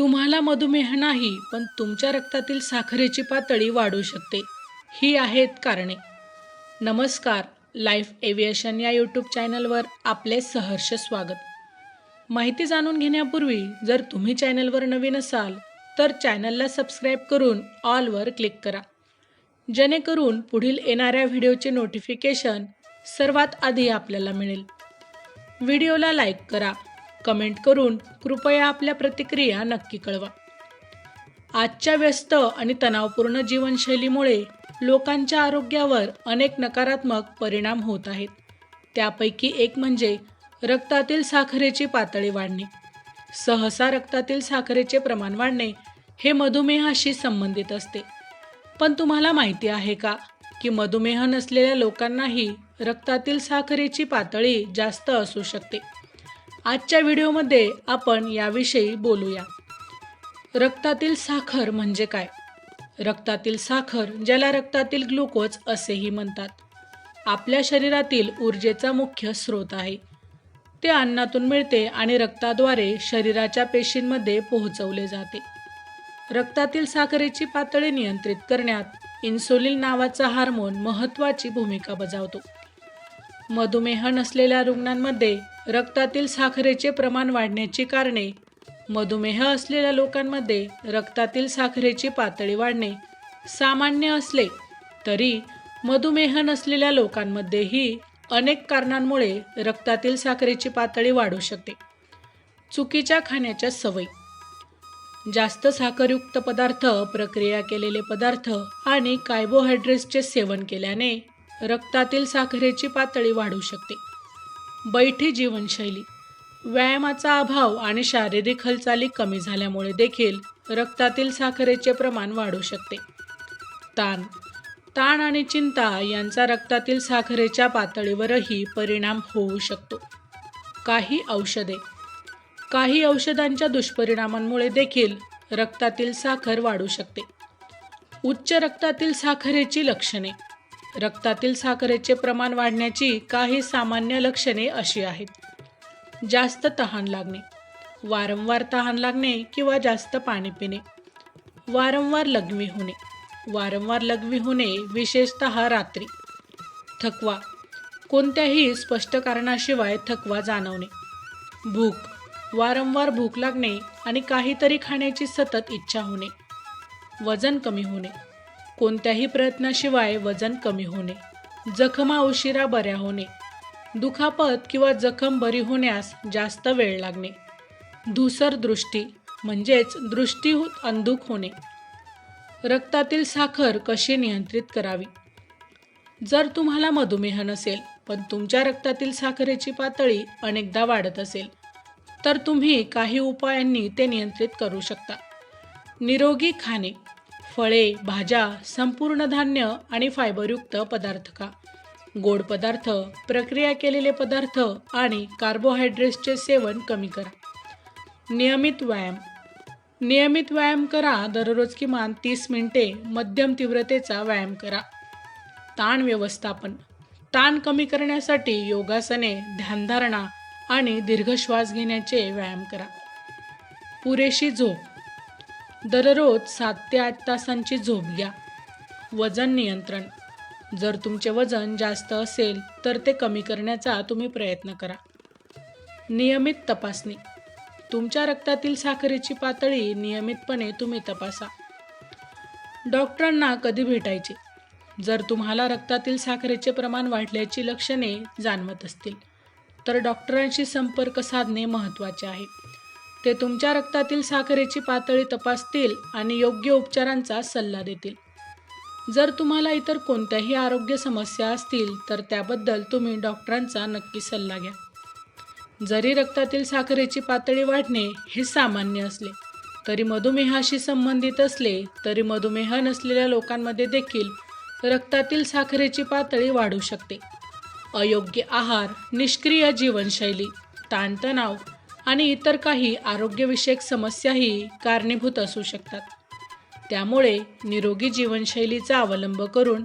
तुम्हाला मधुमेह नाही पण तुमच्या रक्तातील साखरेची पातळी वाढू शकते. ही आहेत कारणे. नमस्कार लाईफ एव्हिएशन या यूट्यूब चॅनलवर आपले सहर्ष स्वागत. माहिती जाणून घेण्यापूर्वी जर तुम्ही चॅनलवर नवीन असाल तर चॅनलला सबस्क्राईब करून ऑलवर क्लिक करा. जेणेकरून पुढील येणाऱ्या व्हिडिओचे नोटिफिकेशन सर्वात आधी आपल्याला मिळेल. व्हिडिओला लाईक करा. कमेंट करून कृपया आपल्या प्रतिक्रिया नक्की कळवा. आजच्या व्यस्त आणि तणावपूर्ण जीवनशैलीमुळे लोकांच्या आरोग्यावर अनेक नकारात्मक परिणाम होत आहेत. त्यापैकी एक म्हणजे रक्तातील साखरेची पातळी वाढणे. सहसा रक्तातील साखरेचे प्रमाण वाढणे हे मधुमेहाशी संबंधित असते. पण तुम्हाला माहिती आहे का की मधुमेह नसलेल्या लोकांनाही रक्तातील साखरेची पातळी जास्त असू शकते? आजच्या व्हिडिओमध्ये आपण याविषयी बोलूया. रक्तातील साखर म्हणजे काय? रक्तातील साखर ज्याला रक्तातील ग्लुकोज असेही म्हणतात आपल्या शरीरातील ऊर्जेचा मुख्य स्रोत आहे. ते अन्नातून मिळते आणि रक्ताद्वारे शरीराच्या पेशींमध्ये पोहोचवले जाते. रक्तातील साखरेची पातळी नियंत्रित करण्यात इन्सुलिन नावाचा हार्मोन महत्त्वाची भूमिका बजावतो. मधुमेह नसलेल्या रुग्णांमध्ये रक्तातील साखरेचे प्रमाण वाढण्याची कारणे. मधुमेह असलेल्या लोकांमध्ये रक्तातील साखरेची पातळी वाढणे सामान्य असले तरी मधुमेह नसलेल्या लोकांमध्येही अनेक कारणांमुळे रक्तातील साखरेची पातळी वाढू शकते. चुकीच्या खाण्याच्या सवयी. जास्त साखरयुक्त पदार्थ प्रक्रिया केलेले पदार्थ आणि कार्बोहायड्रेट्सचे सेवन केल्याने रक्तातील साखरेची पातळी वाढू शकते. बैठी जीवनशैली. व्यायामाचा अभाव आणि शारीरिक हालचाली कमी झाल्यामुळे देखील रक्तातील साखरेचे प्रमाण वाढू शकते. ताण. ताण आणि चिंता यांचा रक्तातील साखरेच्या पातळीवरही परिणाम होऊ शकतो. काही औषधे. काही औषधांच्या दुष्परिणामांमुळे देखील रक्तातील साखर वाढू शकते. उच्च रक्तातील साखरेची लक्षणे. रक्तातील साखरेचे प्रमाण वाढण्याची काही सामान्य लक्षणे अशी आहेत. जास्त तहान लागणे वारंवार तहान लागणे किंवा जास्त पाणी पिणे वारंवार लघवी होणे वारंवार लघवी होणे विशेषत रात्री. थकवा कोणत्याही स्पष्ट कारणाशिवाय थकवा जाणवणे. भूक वारंवार भूक लागणे आणि काहीतरी खाण्याची सतत इच्छा होणे. वजन कमी होणे कोणत्याही प्रयत्नाशिवाय वजन कमी होणे जखमा उशिरा बऱ्या होणे दुखापत किंवा जखम बरी होण्यास जास्त वेळ लागणे धूसर दृष्टी म्हणजेच दृष्टी अंधुक होणे. रक्तातील साखर कशी नियंत्रित करावी? जर तुम्हाला मधुमेह नसेल पण तुमच्या रक्तातील साखरेची पातळी अनेकदा वाढत असेल तर तुम्ही काही उपायांनी ते नियंत्रित करू शकता. निरोगी खाणे फळे भाज्या संपूर्ण धान्य आणि फायबरयुक्त पदार्थ खा गोड पदार्थ प्रक्रिया केलेले पदार्थ आणि कार्बोहायड्रेट्सचे सेवन कमी करा. नियमित व्यायाम. नियमित व्यायाम करा दररोज किमान तीस मिनिटे मध्यम तीव्रतेचा व्यायाम करा. ताण व्यवस्थापन. ताण कमी करण्यासाठी योगासने ध्यानधारणा आणि दीर्घ श्वास घेण्याचे व्यायाम करा. पुरेशी झोप. दररोज सात ते आठ तासांची झोप घ्या. वजन नियंत्रण. जर तुमचे वजन जास्त असेल तर ते कमी करण्याचा तुम्ही प्रयत्न करा. नियमित तपासणी. तुमच्या रक्तातील साखरेची पातळी नियमितपणे तुम्ही तपासा. डॉक्टरांना कधी भेटायचे? जर तुम्हाला रक्तातील साखरेचे प्रमाण वाढल्याची लक्षणे जाणवत असतील तर डॉक्टरांशी संपर्क साधणे महत्त्वाचे आहे. ते तुमच्या रक्तातील साखरेची पातळी तपासतील आणि योग्य उपचारांचा सल्ला देतील. जर तुम्हाला इतर कोणत्याही आरोग्य समस्या असतील तर त्याबद्दल तुम्ही डॉक्टरांचा नक्की सल्ला घ्या. जरी रक्तातील साखरेची पातळी वाढणे हे सामान्य असले तरी मधुमेहाशी संबंधित असले तरी मधुमेह नसलेल्या लोकांमध्ये देखील रक्तातील साखरेची पातळी वाढू शकते. अयोग्य आहार निष्क्रिय जीवनशैली ताणतणाव आणि इतर काही आरोग्यविषयक समस्याही कारणीभूत असू शकतात. त्यामुळे निरोगी जीवनशैलीचा अवलंब करून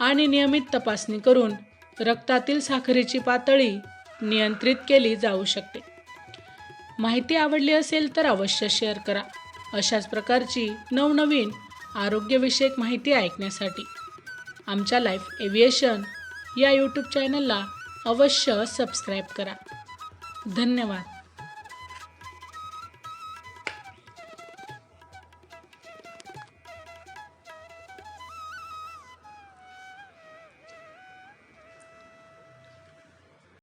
आणि नियमित तपासणी करून रक्तातील साखरेची पातळी नियंत्रित केली जाऊ शकते. माहिती आवडली असेल तर अवश्य शेअर करा. अशाच प्रकारची नवनवीन आरोग्यविषयक माहिती ऐकण्यासाठी आमच्या लाईफ एव्हिएशन या यूट्यूब चॅनलला अवश्य सबस्क्राईब करा. धन्यवाद.